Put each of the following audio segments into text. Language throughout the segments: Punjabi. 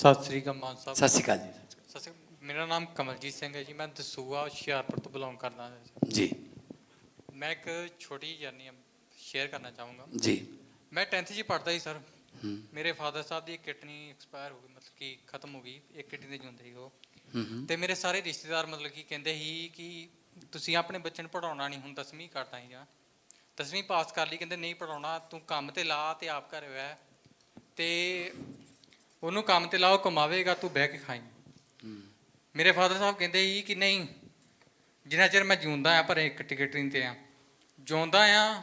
ਸਤਿ ਸ੍ਰੀ ਅਕਾਲ ਮਾਨ ਸਾਹਿਬ। ਸਤਿ ਸ਼੍ਰੀ ਅਕਾਲ ਜੀ। ਸਤਿ ਸ੍ਰੀ ਅਕਾਲ। ਮੇਰਾ ਨਾਮ ਕਮਲਜੀਤ ਸਿੰਘ ਹੈ ਜੀ। ਮੈਂ ਦਸੂਆ ਹੁਸ਼ਿਆਰਪੁਰ ਤੋਂ ਬਿਲੋਂਗ ਕਰਦਾ ਹਾਂ ਜੀ। ਮੈਂ ਇੱਕ ਛੋਟੀ ਜਰਨੀ ਸ਼ੇਅਰ ਕਰਨਾ ਚਾਹੂੰਗਾ। ਜੀ। ਮੈਂ 10th 'ਚ ਹੀ ਪੜ੍ਹਦਾ ਸੀ ਸਰ। ਮੇਰੇ ਫਾਦਰ ਸਾਹਿਬ ਦੀ ਕਿਡਨੀ ਐਕਸਪਾਇਰ ਹੋ ਗਈ ਮਤਲਬ ਕਿ ਖਤਮ ਹੋ ਗਈ। ਇੱਕ ਕਿਡਨੀ ਦੇ ਉਹ। ਹੂੰ ਤੇ ਮੇਰੇ ਸਾਰੇ ਰਿਸ਼ਤੇਦਾਰ ਮਤਲਬ ਕਿ ਕਹਿੰਦੇ ਸੀ ਕਿ ਤੁਸੀਂ ਆਪਣੇ ਬੱਚੇ ਨੂੰ ਪੜਾਉਣਾ ਨਹੀਂ ਹੁਣ 10ਵੀਂ ਕਰਦਾ ਹੀ ਜਾਂ। 10ਵੀਂ ਪਾਸ ਕਰ ਲਈ ਕਹਿੰਦੇ ਨਹੀਂ ਪੜਾਉਣਾ ਤੂੰ ਕੰਮ ਤੇ ਲਾ ਤੇ ਆਪ ਘਰੇ ਰਹਿ। ਤੇ ਉਹਨੂੰ ਕੰਮ ਤੇ ਲਾਓ ਕਮਾਵੇਗਾ ਤੂੰ ਬਹਿ ਕੇ ਖਾਈ। ਮੇਰੇ ਫਾਦਰ ਸਾਹਿਬ ਕਹਿੰਦੇ ਸੀ ਕਿ ਨਹੀਂ ਜਿੰਨਾ ਚਿਰ ਮੈਂ ਜਿਉਂਦਾ ਆ ਪਰ ਇੱਕ ਟਿਕਟ ਨਹੀਂ ਤੇ ਆ। ਜਿਉਂਦਾ ਆ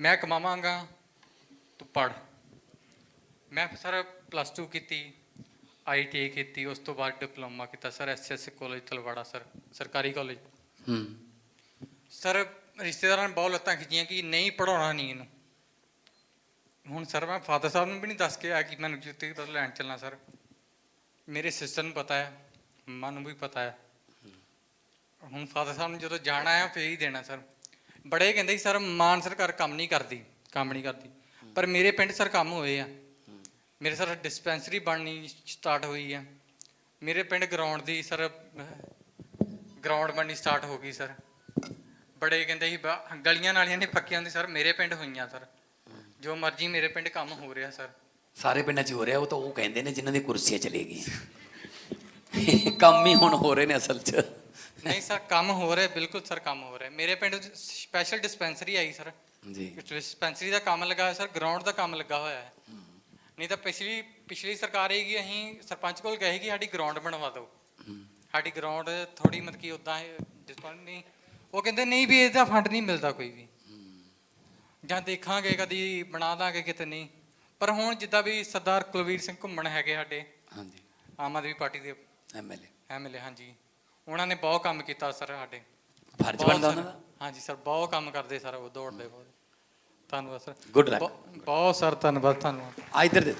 ਮੈਂ ਕਮਾਵਾਂਗਾ ਤੂੰ ਪੜ ਮੈਂ ਸਰ ਪਲੱਸ 2 ਕੀਤੀ ਆਈਟੀਆਈ ਕੀਤੀ ਉਸ ਤੋਂ ਬਾਅਦ ਡਿਪਲੋਮਾ ਕੀਤਾ sir SS college Talwara sir ਸਰਕਾਰੀ ਕਾਲਜ ਹੂੰ। ਸਰ ਰਿਸ਼ਤੇਦਾਰਾਂ ਨੇ ਬਹੁਤ ਲੱਤਾਂ ਖਿੱਚੀਆਂ ਕਿ ਨਹੀਂ ਪੜਾਉਣਾ ਨਹੀਂ ਇਹਨੂੰ। ਹੁਣ ਸਰ, ਮੈਂ ਫਾਦਰ ਸਾਹਿਬ ਨੂੰ ਵੀ ਨਹੀਂ ਦੱਸ ਕੇ ਆਇਆ ਕਿ ਮੈਨੂੰ ਜੁੱਤੀ ਤੋਂ ਲੈਣ ਚੱਲਣਾ ਸਰ। ਮੇਰੇ ਸਿਸਟਰ ਨੂੰ ਪਤਾ ਹੈ, ਮੰਮਾ ਨੂੰ ਵੀ ਪਤਾ ਹੈ। ਹੁਣ ਫਾਦਰ ਸਾਹਿਬ ਨੂੰ ਜਦੋਂ ਜਾਣਾ ਹੈ ਫੇਰ ਹੀ ਦੇਣਾ ਸਰ। ਬੜੇ ਕਹਿੰਦੇ ਸੀ, ਸਰ, ਮਾਨ ਸਰਕਾਰ ਕੰਮ ਨਹੀਂ ਕਰਦੀ, ਕੰਮ ਨਹੀਂ ਕਰਦੀ। ਪਰ ਮੇਰੇ ਪਿੰਡ ਸਰ ਕੰਮ ਹੋਏ ਆ। ਮੇਰੇ ਸਰ ਡਿਸਪੈਂਸਰੀ ਬਣਨੀ ਸਟਾਰਟ ਹੋਈ ਆ। ਮੇਰੇ ਪਿੰਡ ਗਰਾਊਂਡ ਦੀ ਸਰ ਗਰਾਊਂਡ ਬਣਨੀ ਸਟਾਰਟ ਹੋ ਗਈ ਸਰ। ਬੜੇ ਕਹਿੰਦੇ ਸੀ, ਬਾ- ਗਲੀਆਂ ਨਾਲੀਆਂ ਨਹੀਂ ਪੱਕੀਆਂ ਹੁੰਦੀ ਸਰ, ਮੇਰੇ ਪਿੰਡ ਹੋਈਆਂ ਸਰ। ਜੋ ਮਰਜ਼ੀ ਮੇਰੇ ਪਿੰਡ ਕੰਮ ਹੋ ਰਿਹਾ ਸਰ। ਸਾਰੇ ਪਿੰਡਾਂ 'ਚ ਹੋ ਰਿਹਾ ਉਹ ਤਾਂ ਉਹ ਕਹਿੰਦੇ ਨੇ ਜਿਨ੍ਹਾਂ ਦੀ ਕੁਰਸੀਆਂ ਚਲੇ ਗਈਆਂ ਕੰਮ ਹੀ ਹੁਣ ਹੋ ਰਹੇ ਨੇ ਅਸਲ 'ਚ। ਨਹੀਂ ਸਰ ਕੰਮ ਹੋ ਰਿਹਾ ਬਿਲਕੁਲ ਸਰ ਕੰਮ ਹੋ ਰਿਹਾ। ਮੇਰੇ ਪਿੰਡ ਸਪੈਸ਼ਲ ਡਿਸਪੈਂਸਰੀ ਆਈ ਸਰ। ਜੀ। ਡਿਸਪੈਂਸਰੀ ਦਾ ਕੰਮ ਲੱਗਾ ਹੋਇਆ ਸਰ ਗਰਾਊਂਡ ਦਾ ਕੰਮ ਲੱਗਾ ਹੋਇਆ ਹੈ। ਨਹੀਂ ਤਾਂ ਪਿਛਲੀ ਪਿਛਲੀ ਸਰਕਾਰ ਹੈਗੀ ਅਸੀਂ ਸਰਪੰਚ ਕੋਲ ਗਏ ਕਿ ਸਾਡੀ ਗਰਾਊਂਡ ਬਣਵਾ ਦਿਓ। ਸਾਡੀ ਗਰਾਊਂਡ ਥੋੜੀ ਮਤਲਬ ਕਿ ਉਦਾਂ ਡਿਸਪੈਂਸ ਨਹੀਂ ਉਹ ਕਹਿੰਦੇ ਨਹੀਂ ਵੀ ਇਹਦਾ ਫੰਡ ਨਹੀਂ ਮਿਲਦਾ ਕੋਈ ਵੀ। ਜਾਂ ਦੇਖਾਂਗੇ ਕਦੀ ਬਣਾ ਦਾਂਗੇ ਕਿਤੇ ਨਹੀਂ। ਪਰ ਹੁਣ ਜਿੱਦਾਂ ਵੀ ਸਰਦਾਰ ਕੁਲਵੀਰ ਸਿੰਘ ਘੁੰਮਣ ਹੈਗੇ ਸਾਡੇ ਹਾਂਜੀ। ਆਮ ਆਦਮੀ ਪਾਰਟੀ ਦੇ ਐਮਐਲਏ ਐਮਐਲਏ ਹਾਂਜੀ। ਉਹਨਾਂ ਨੇ ਬਹੁਤ ਕੰਮ ਕੀਤਾ ਸਰ ਸਾਡੇ। ਫਰਜ਼ ਬਣਦਾ ਉਹਨਾਂ ਦਾ? ਹਾਂਜੀ ਸਰ ਬਹੁਤ ਕੰਮ ਕਰਦੇ ਸਰ ਉਹ ਦੌੜਦੇ ਬਹੁਤ। ਧੰਨਵਾਦ ਸਰ। Luck. ਬਹੁ- ਬਹੁਤ ਸਰ ਧੰਨਵਾਦ ਧੰਨਵਾਦ। ਆ ਇੱਧਰ ਦੇ।